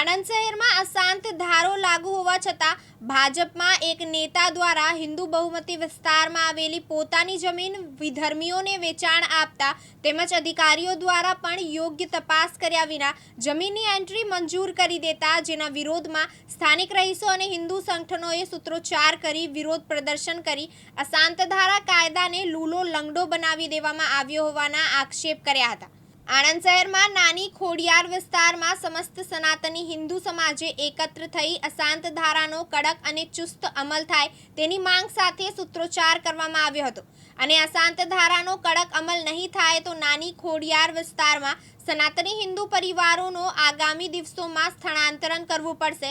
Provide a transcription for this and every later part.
આણંદ શહેરમાં અશાંત ધારો લાગુ હોવા છતાં ભાજપમાં એક નેતા દ્વારા હિન્દુ બહુમતી વિસ્તારમાં આવેલી પોતાની જમીન વિધર્મીઓને વેચાણ આપતા તેમજ અધિકારીઓ દ્વારા પણ યોગ્ય તપાસ કર્યા વિના જમીનની એન્ટ્રી મંજૂર કરી દેતા જેના વિરોધમાં સ્થાનિક રહીશો અને હિન્દુ સંગઠનોએ સૂત્રોચ્ચાર કરી વિરોધ પ્રદર્શન કરી અશાંત ધારા કાયદાને લૂલો લંગડો બનાવી દેવામાં આવ્યો હોવાના આક્ષેપ કર્યા હતા. આણંદ શહેરમાં નાની ખોડિયાર વિસ્તારમાં સમસ્ત સનાતની હિન્દુ સમાજે એકત્ર થઈ અશાંત ધારાનો કડક અને ચુસ્ત અમલ થાય તેની માંગ સાથે સૂત્રોચ્ચાર કરવામાં આવ્યો હતો. અને અશાંત ધારાનો કડક અમલ નહીં થાય તો નાની ખોડિયાર વિસ્તારમાં સનાતની હિન્દુ પરિવારોનો આગામી દિવસોમાં સ્થળાંતરણ કરવું પડશે.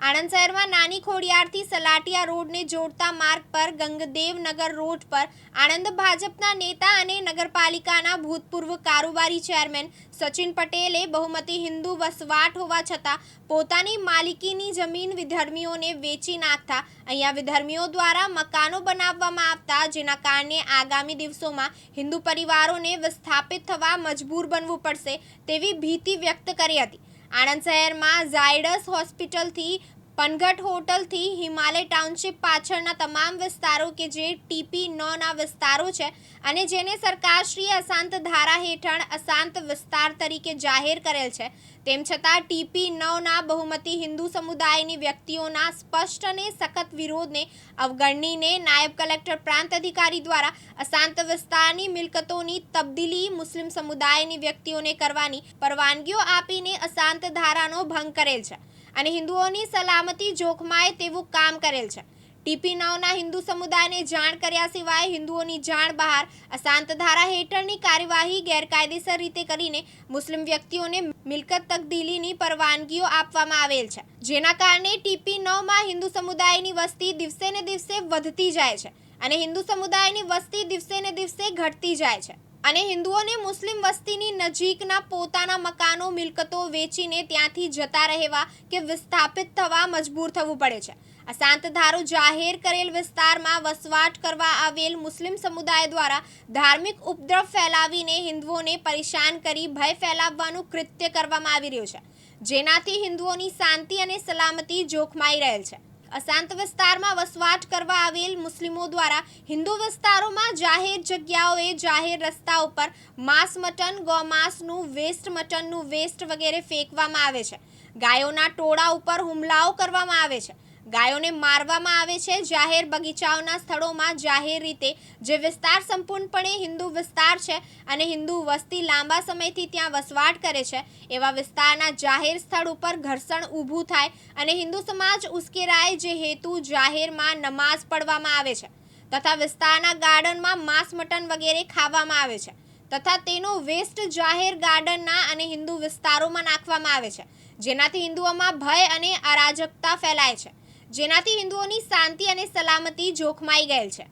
આણંદ શહેરમાં નાની ખોડિયારથી સલાટિયા રોડને જોડતા માર્ગ પર ગંગદેવનગર રોડ પર આણંદ ભાજપના નેતા અને નગરપાલિકાના ભૂતપૂર્વ કારોબારી ચેરમેન સચિન પટેલે બહુમતી હિન્દુ વસવાટ હોવા છતાં પોતાની માલિકીની જમીન વિધર્મીઓને વેચી નાખતા અહીંયા વિધર્મીઓ દ્વારા મકાનો બનાવવામાં આવતા જેના કારણે આગામી દિવસોમાં હિન્દુ પરિવારોને વિસ્થાપિત થવા મજબૂર બનવું પડશે તેવી ભીતિ વ્યક્ત કરી હતી. આણંદ શહેરમાં ઝાયડસ હોસ્પિટલથી પનઘટ હોટલથી, હિમાલય ટાઉનશીપ પાછળના તમામ વિસ્તારો કે જે ટીપી નોના વિસ્તારો છે અને જેને સરકારશ્રીએ અશાંત ધારા હેઠળ અશાંત વિસ્તાર તરીકે જાહેર કરેલ છે. તેમ છતાં ટીપી નવના બહુમતી હિન્દુ સમુદાયની વ્યક્તિઓના સ્પષ્ટ અને સખત વિરોધને અવગણીને નાયબ કલેક્ટર પ્રાંત અધિકારી દ્વારા અશાંત વિસ્તારની મિલકતોની તબદીલી મુસ્લિમ સમુદાયની વ્યક્તિઓને કરવાની પરવાનગીઓ આપીને અશાંત ધારાનો ભંગ કરેલ છે અને હિન્દુઓની સલામતી જોખમાય તેવું કામ કરેલ છે. ટીપી નવના હિન્દુ સમુદાયને જાણ કર્યા સિવાય હિન્દુઓની જાણ બહાર અશાંત ધારા હેઠળની કાર્યવાહી ગેરકાયદેસર રીતે કરીને મુસ્લિમ વ્યક્તિઓને મિલકત તકદીલીની પરવાનગીઓ આપવામાં આવેલ છે. જેના કારણે ટીપી નવમાં હિન્દુ સમુદાયની વસ્તી દિવસે ને દિવસે વધતી જાય છે અને હિન્દુ સમુદાયની વસ્તી દિવસે ને દિવસે ઘટતી જાય છે. અને હિન્દુઓને મુસ્લિમ વસ્તીની નજીકના પોતાના મકાનો, મિલકતો વેચીને ત્યાંથી જતા રહેવા કે વિસ્થાપિત થવા મજબૂર થવું પડે છે. અશાંત ધારો જાહેર કરેલ વિસ્તારમાં વસવાટ કરવા આવેલ મુસ્લિમ સમુદાય દ્વારા ધાર્મિક ઉપદ્રવ ફેલાવીને હિન્દુઓને પરેશાન કરી ભય ફેલાવવાનું કૃત્ય કરવામાં આવી રહ્યું છે. જેનાથી હિન્દુઓની શાંતિ અને સલામતી જોખમાઈ રહેલ છે. અશાંત વિસ્તારમાં વસવાટ કરવા આવેલ મુસ્લિમો દ્વારા હિન્દુ વિસ્તારોમાં જાહેર જગ્યાઓએ જાહેર રસ્તા ઉપર માંસ મટન, ગોમાંસનું વેસ્ટ મટનનું વેસ્ટ વગેરે ફેંકવામાં આવે છે. ગાયોના ટોળા ઉપર હુમલાઓ કરવામાં આવે છે. ગાયોને મારવામાં આવે છે. જાહેર બગીચાઓના સ્થળોમાં જાહેર રીતે જે વિસ્તાર સંપૂર્ણપણે હિન્દુ વિસ્તાર છે અને હિન્દુ વસ્તી લાંબા સમયથી ત્યાં વસવાટ કરે છે, એવા વિસ્તારના જાહેર સ્થળ ઉપર ઘર્ષણ ઊભું થાય અને હિન્દુ સમાજ ઉશ્કેરાય જે હેતુ જાહેરમાં નમાઝ પઢવામાં આવે છે તથા વિસ્તારના ગાર્ડનમાં માંસ મટન વગેરે ખાવામાં આવે છે તથા તેનો વેસ્ટ જાહેર ગાર્ડનના અને હિન્દુ વિસ્તારોમાં નાખવામાં આવે છે, જેનાથી હિન્દુઓમાં ભય અને અરાજકતા ફેલાય છે. જેનાથી હિન્દુઓની શાંતિ અને સલામતી જોખમાઈ ગયેલ છે.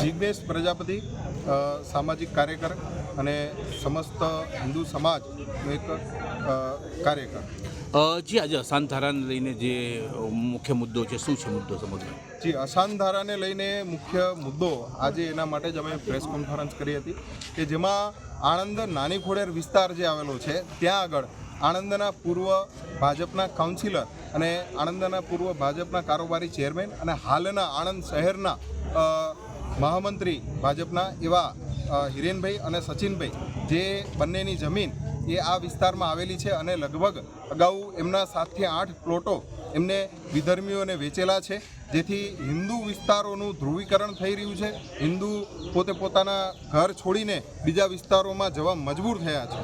જિજ્ઞેશ પ્રજાપતિ સામાજિક કાર્યકર અને સમસ્ત હિન્દુ સમાજનો એક કાર્યકર. જી આજે અશાંત ધારાને લઈને જે મુખ્ય મુદ્દો છે શું છે મુદ્દો સમગ્ર? જી અશાંત ધારાને લઈને મુખ્ય મુદ્દો આજે એના માટે જ અમે પ્રેસ કોન્ફરન્સ કરી હતી કે જેમાં આણંદ નાની ખોડેર વિસ્તાર જે આવેલો છે ત્યાં આગળ આણંદના પૂર્વ ભાજપના કાઉન્સિલર અને આણંદના પૂર્વ ભાજપના કારોબારી ચેરમેન અને હાલના આણંદ શહેરના મહામંત્રી ભાજપના એવા હિરેનભાઈ અને સચિનભાઈ જે બંનેની જમીન એ આ વિસ્તારમાં આવેલી છે અને લગભગ અગાઉ એમના સાતથી આઠ પ્લોટો એમને વિધર્મીઓને વેચેલા છે. જેથી હિન્દુ વિસ્તારોનું ધ્રુવીકરણ થઈ રહ્યું છે. હિન્દુ પોતે પોતાના ઘર છોડીને બીજા વિસ્તારોમાં જવા મજબૂર થયા છે.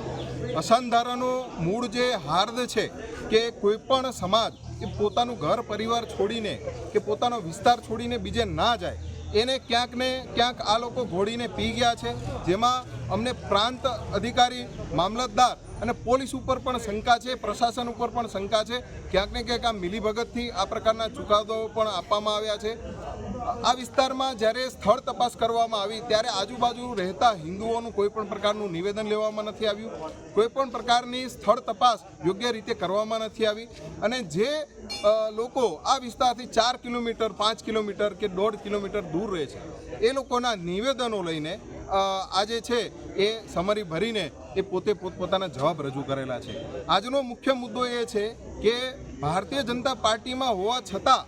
અશાંધારાનો મૂળ જે હાર્દ છે કે કોઈપણ સમાજ એ પોતાનું ઘર, પરિવાર છોડીને કે પોતાનો વિસ્તાર છોડીને બીજે ના જાય, એને ક્યાંક ને ક્યાંક આ લોકો ઘોડીને પી ગયા છે. જેમાં અમને પ્રાંત અધિકારી, મામલતદાર અને પોલીસ ઉપર પણ શંકા છે, પ્રશાસન ઉપર પણ શંકા છે. ક્યાંક ને ક્યાંક આ મિલીભગતથી આ પ્રકારના ચુકાદાઓ પણ આપવામાં આવ્યા છે. આ વિસ્તારમાં જ્યારે સ્થળ તપાસ કરવામાં આવી, ત્યારે આજુબાજુ રહેતા હિન્દુઓનું કોઈ પણ પ્રકારનું નિવેદન લેવામાં નથી આવ્યું. કોઈ પણ પ્રકારની સ્થળ તપાસ યોગ્ય રીતે કરવામાં નથી આવી. અને જે લોકો આ વિસ્તારથી ચાર કિલોમીટર, પાંચ કિલોમીટર કે દોઢ કિલોમીટર દૂર રહે છે, એ લોકોના નિવેદનો લઈને આજે છે એ સમરી ભરીને એ પોતે પોતપોતાના જવાબ રજૂ કરેલા છે. આજનો મુખ્ય મુદ્દો એ છે કે ભારતીય જનતા પાર્ટીમાં હોવા છતાં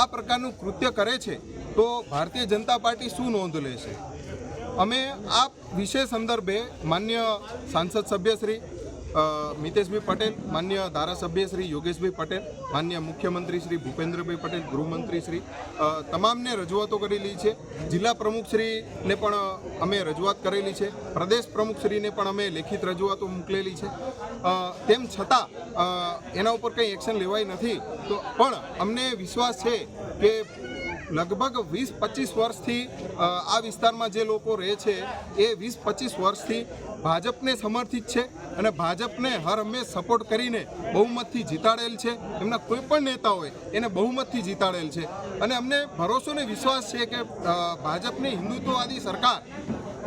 આ પ્રકારનું કૃત્ય કરે છે તો ભારતીય જનતા પાર્ટી શું નોંધ લેશે અમે આ વિષય સંદર્ભે માન્ય સાંસદ સભ્ય શ્રી મિતેશભાઈ પટેલ, માન્ય ધારાસભ્ય શ્રી યોગેશભાઈ પટેલ, માન્ય મુખ્યમંત્રી શ્રી ભૂપેન્દ્રભાઈ પટેલ, ગૃહમંત્રી શ્રી તમામને રજૂઆતો કરેલી છે. જિલ્લા પ્રમુખશ્રીને પણ અમે રજૂઆત કરેલી છે. પ્રદેશ પ્રમુખશ્રીને પણ અમે લેખિત રજૂઆતો મોકલેલી છે. તેમ છતાં એના ઉપર કંઈ એક્શન લેવાય નથી. તો પણ અમને વિશ્વાસ છે કે લગભગ વીસ, પચીસ વર્ષથી આ વિસ્તારમાં જે લોકો રહે છે, એ વીસ, પચીસ વર્ષથી ભાજપને સમર્થિત છે અને ભાજપને હર હંમેશ સપોર્ટ કરીને બહુમતથી જીતાડેલ છે. એમના કોઈ પણ નેતા હોય, એને બહુમતથી જીતાડેલ છે. અને અમને ભરોસો ને વિશ્વાસ છે કે ભાજપની હિન્દુત્વવાદી સરકાર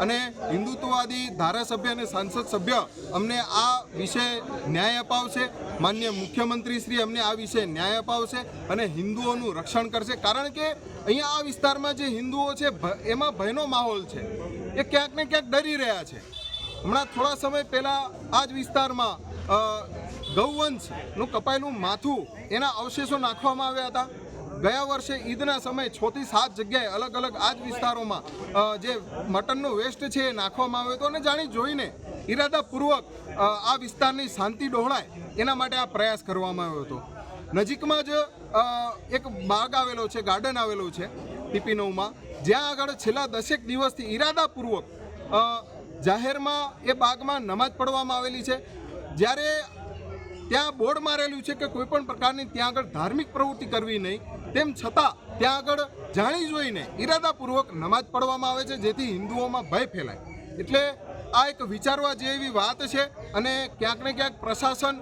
અને હિન્દુત્વવાદી ધારાસભ્ય અને સાંસદ સભ્ય અમને આ વિશે ન્યાય અપાવશે. માન્ય મુખ્યમંત્રી શ્રી અમને આ વિશે ન્યાય અપાવશે અને હિન્દુઓનું રક્ષણ કરશે. કારણ કે અહીંયા આ વિસ્તારમાં જે હિન્દુઓ છે એમાં ભયનો માહોલ છે. એ ક્યાંક ને ક્યાંક ડરી રહ્યા છે. હમણાં થોડા સમય પહેલાં આ જ વિસ્તારમાં ગૌવંશનું કપાયેલું માથું એના અવશેષો નાખવામાં આવ્યા હતા. ગયા વર્ષે ઈદના સમયે છ થી સાત જગ્યાએ અલગ અલગ આ જ વિસ્તારોમાં જે મટનનો વેસ્ટ છે એ નાખવામાં આવ્યો હતો. અને જાણી જોઈને ઈરાદાપૂર્વક આ વિસ્તારની શાંતિ ડહોળાય એના માટે આ પ્રયાસ કરવામાં આવ્યો હતો. નજીકમાં જ એક બાગ આવેલો છે, ગાર્ડન આવેલો છે, પીપી નવમાં. જ્યાં આગળ છેલ્લા દસેક દિવસથી ઈરાદાપૂર્વક જાહેરમાં એ બાગમાં નમાજ પઢવામાં આવેલી છે. જ્યારે ત્યાં બોર્ડ મારેલું છે કે કોઈ પણ પ્રકારની ત્યાં આગળ ધાર્મિક પ્રવૃત્તિ કરવી નહીં તેમ છતાં ત્યાં આગળ જાણી જોઈને ઈરાદાપૂર્વક નમાજ પઢવામાં આવે છે, જેથી હિન્દુઓમાં ભય ફેલાય. એટલે આ એક વિચારવા જેવી વાત છે અને ક્યાંક ને ક્યાંક પ્રશાસન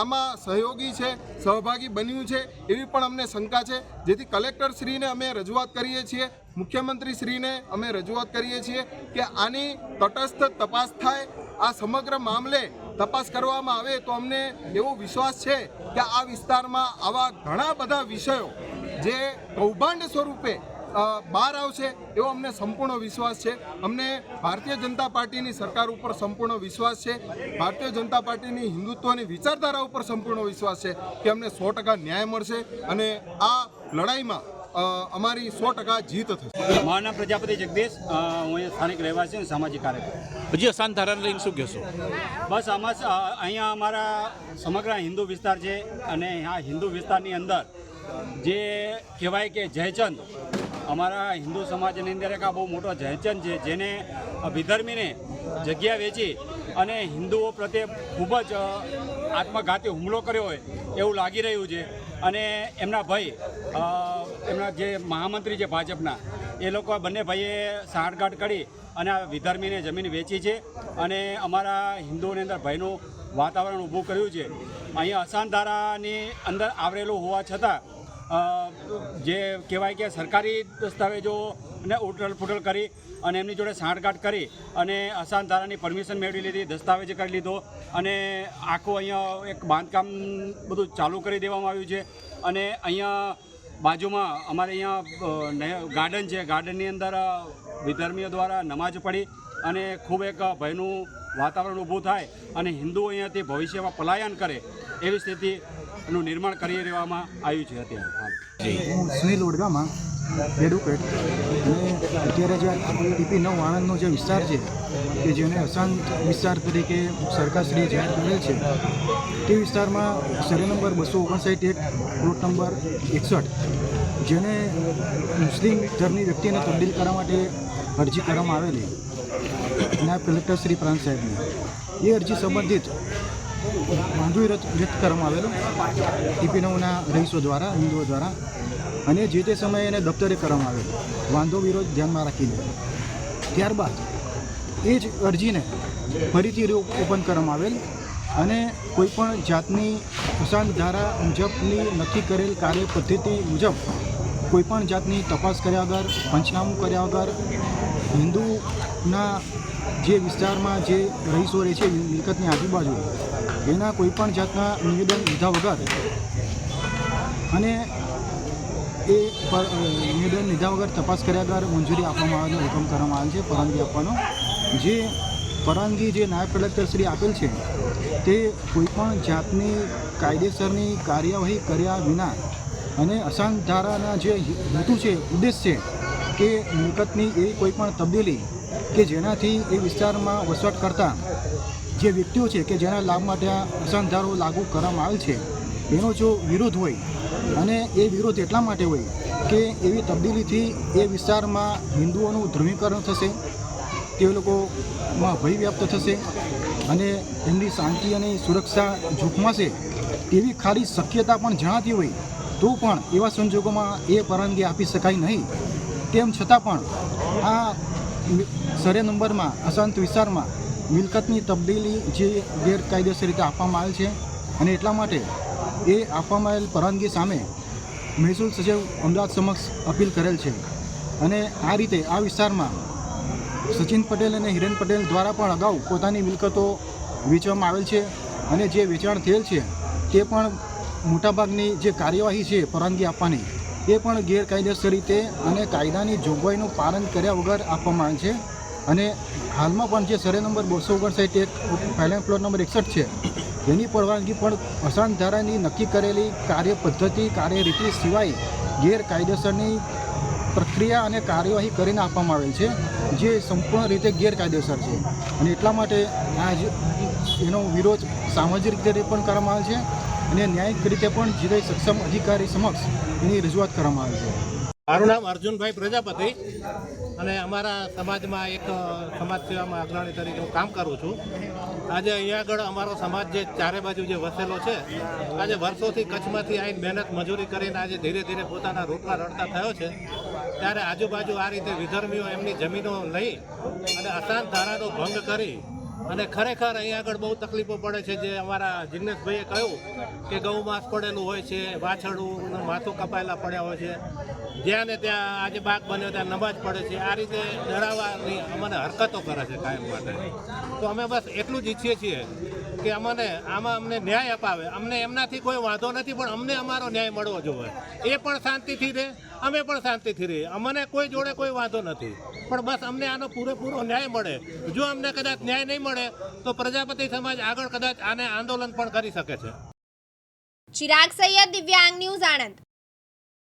આમાં સહયોગી છે, સહભાગી બન્યું છે એવી પણ અમને શંકા છે. જેથી કલેક્ટર શ્રીને અમે રજૂઆત કરીએ છીએ મુખ્યમંત્રી શ્રીને અમે રજૂઆત કરીએ છીએ કે આની તટસ્થ તપાસ થાય. આ સમગ્ર મામલે તપાસ કરવામાં આવે તો અમને એવો વિશ્વાસ છે કે આ વિસ્તારમાં આવા ઘણા બધા વિષયો જે કૌભાંડ સ્વરૂપે બહાર આવશે એવો અમને સંપૂર્ણ વિશ્વાસ છે. અમને ભારતીય જનતા પાર્ટીની સરકાર ઉપર સંપૂર્ણ વિશ્વાસ છે. ભારતીય જનતા પાર્ટીની હિન્દુત્વની વિચારધારા ઉપર સંપૂર્ણ વિશ્વાસ છે કે અમને સો ટકા ન્યાય મળશે અને આ લડાઈમાં અમારી સો ટકા જીત થશે. મારું નામ પ્રજાપતિ જગદીશ હું અહીંયા સ્થાનિક રહેવાસી અને સામાજિક કાર્યકર. હજી અસાન ધારાને લઈને શું કહેશો? બસ આમાં અહીંયા અમારા સમગ્ર હિન્દુ વિસ્તાર છે અને આ હિન્દુ વિસ્તારની અંદર જે કહેવાય કે જયચંદ અમારા હિન્દુ સમાજની અંદર એક આ બહુ મોટો જયચંદ છે જેને વિધર્મીને જગ્યા વેચી અને હિન્દુઓ પ્રત્યે ખૂબ જ આત્મઘાતી હુમલો કર્યો હોય એવું લાગી રહ્યું છે. અને એમના ભાઈ એમના જે મહામંત્રી છે ભાજપના, એ લોકો બંને ભાઈએ સાંઠગાંઠ કરી અને આ વિધર્મીને જમીન વેચી છે અને અમારા હિન્દુઓની અંદર ભયનું વાતાવરણ ઊભું કર્યું છે. અહીંયા અસાનધારાની અંદર આવરેલું હોવા છતાં જે કહેવાય કે સરકારી દસ્તાવેજો ને ઉટલ ફૂટલ કરી અને એમની જોડે સાંઠગાંઠ કરી અને અસાન ધારાની પરમિશન મેળવી લીધી, દસ્તાવેજ કરી લીધો અને આખું અહીંયા એક બાંધકામ બધું ચાલુ કરી દેવામાં આવ્યું છે. અને અહીંયા બાજુમાં અમારે અહીંયા ગાર્ડન છે. ગાર્ડનની અંદર વિધર્મીઓ દ્વારા નમાજ પડી અને ખૂબ એક ભયનું વાતાવરણ ઊભું થાય અને હિન્દુઓ અહીંયાથી ભવિષ્યમાં પલાયન કરે એવી સ્થિતિનું નિર્માણ કરી દેવામાં આવ્યું છે અત્યારે. હાલ. સુનિલ ઓડગામાં એડવોકેટ અને અત્યારે જે ટીપી નવ આણંદનો જે વિસ્તાર છે, કે જેને અશાંત વિસ્તાર તરીકે સરકારશ્રીએ જાહેર કરેલ છે, તે વિસ્તારમાં સર્વે નંબર બસો ઓગણસાઠ એક પ્લોટ નંબર એકસઠ, જેને મુસ્લિમ ધર્મની વ્યક્તિને તબદીલ કરવા માટે અરજી કરવામાં આવેલી. નાયબ કલેક્ટર શ્રી પ્રાંત સાહેબની. એ અરજી સંબંધિત વાંધો રદ કરવામાં આવેલો. ટીપી નવના રહીશો દ્વારા હિન્દુઓ દ્વારા અને જે તે સમયે એને દફતરે કરવામાં આવેલો. વાંધો, વિરોધ ધ્યાનમાં રાખીને. ત્યારબાદ એ જ અરજીને ફરીથી ઓપન કરવામાં આવેલ અને કોઈપણ જાતની કિસાન ધારા મુજબની નક્કી કરેલ કાર્ય પદ્ધતિ મુજબ કોઈપણ જાતની તપાસ કર્યા વગર, પંચનામું કર્યા વગર હિન્દુના જે વિસ્તારમાં જે રહીશો રહે છે મિલકતની આજુબાજુ, એના કોઈપણ જાતના નિવેદન લીધા વગર અને એ પર નિવેદન લીધા વગર તપાસ કર્યા વગર મંજૂરી આપવામાં આવેલો, હુકમ કરવામાં આવેલ છે પરવાનગી આપવાનો. જે પરવાનગી જે નાયબ કલેક્ટર શ્રી આપેલ છે, તે કોઈપણ જાતની કાયદેસરની કાર્યવાહી કર્યા વિના અને અસાંત ધારાના જે હેતુ છે, ઉદ્દેશ છે કે મિલકતની એ કોઈપણ તબદીલી કે જેનાથી એ વિસ્તારમાં વસવાટ કરતા જે વ્યક્તિઓ છે કે જેના લાભ માટે આ અસંધારો લાગુ કરવામાં આવેલ છે, એનો જો વિરોધ હોય અને એ વિરોધ એટલા માટે હોય કે એવી તબદીલીથી એ વિસ્તારમાં હિન્દુઓનું ધ્રુવીકરણ થશે, તે લોકોમાં ભય વ્યાપ્ત થશે અને એમની શાંતિ અને સુરક્ષા જોખમાશે એવી ખાલી શક્યતા પણ જણાતી હોય તો પણ એવા સંજોગોમાં એ પરવાનગી આપી શકાય નહીં. તેમ છતાં પણ આ સરે નંબરમાં, અશાંત વિસ્તારમાં મિલકતની તબદીલી જે ગેરકાયદેસર રીતે આપવામાં આવેલ છે અને એટલા માટે એ આપવામાં આવેલ પરવાનગી સામે મહેસૂલ સચિવ અમદાવાદ સમક્ષ અપીલ કરેલ છે. અને આ રીતે આ વિસ્તારમાં સચિન પટેલ અને હિરેન પટેલ દ્વારા પણ અગાઉ પોતાની મિલકતો વેચવામાં આવેલ છે અને જે વેચાણ થયેલ છે તે પણ મોટાભાગની જે કાર્યવાહી છે પરવાનગી આપવાની એ પણ ગેરકાયદેસર રીતે અને કાયદાની જોગવાઈનું પાલન કર્યા વગર આપવામાં આવે છે. અને હાલમાં પણ જે સરે નંબર બસો ઓગણસાઠ એક ફાઇલેન્સ પ્લોટ નંબર એકસઠ છે, એની પરવાનગી પણ અશાંત ધારાની નક્કી કરેલી કાર્ય પદ્ધતિ, કાર્યરીતિ સિવાય ગેરકાયદેસરની પ્રક્રિયા અને કાર્યવાહી કરીને આપવામાં આવેલ છે, જે સંપૂર્ણ રીતે ગેરકાયદેસર છે. અને એટલા માટે આ એનો વિરોધ સામાજિક રીતે પણ કરવામાં આવે છે અને ન્યાયિક રીતે પણ જે સક્ષમ અધિકારી સમક્ષ એની રજૂઆત કરવામાં આવી છે. મારું નામ અર્જુનભાઈ પ્રજાપતિ અને અમારા સમાજમાં એક સમાજ સેવામાં અગ્રણી તરીકે હું કામ કરું છું. આજે અહીંયા આગળ અમારો સમાજ જે ચારે બાજુ જે વસેલો છે, આજે વર્ષોથી કચ્છમાંથી આવીને મહેનત મજૂરી કરીને આજે ધીરે ધીરે પોતાના રોટલા રડતા થયો છે. ત્યારે આજુબાજુ આ રીતે વિધર્મીઓ એમની જમીનો લઈ અને અશાંત ધારાનો ભંગ કરી અને ખરેખર અહીંયા આગળ બહુ તકલીફો પડે છે જે અમારા જિગ્નેશભાઈએ કહ્યું કે ગૌ માંસ પડેલું હોય છે, વાછરડું માથું કપાયેલા પડ્યા હોય છે. જ્યાં ને ત્યાં આજે બાગ બન્યો, ત્યાં નમાજ પડે છે. આ રીતે ડરાવવાની અમને હરકતો કરે છે કાયમ માટે. તો અમે બસ એટલું જ ઈચ્છીએ છીએ કે અમને, આમાં અમને ન્યાય અપાવે. અમને એમનાથી કોઈ વાંધો નથી, પણ અમને અમારો ન્યાય મળવો જોઈએ. એ પણ શાંતિથી રહે અમે પણ શાંતિથી રહીએ. અમને કોઈ જોડે કોઈ વાંધો નથી. પણ બસ અમને આનો પૂરેપૂરો ન્યાય મળે. જો અમને કદાચ ન્યાય નહીં મળે, તો પ્રજાપતિ સમાજ આગળ કદાચ આને આંદોલન પણ કરી શકે છે. ચિરાગ સૈયદ, દિવ્યાંગ ન્યૂઝ આણંદ.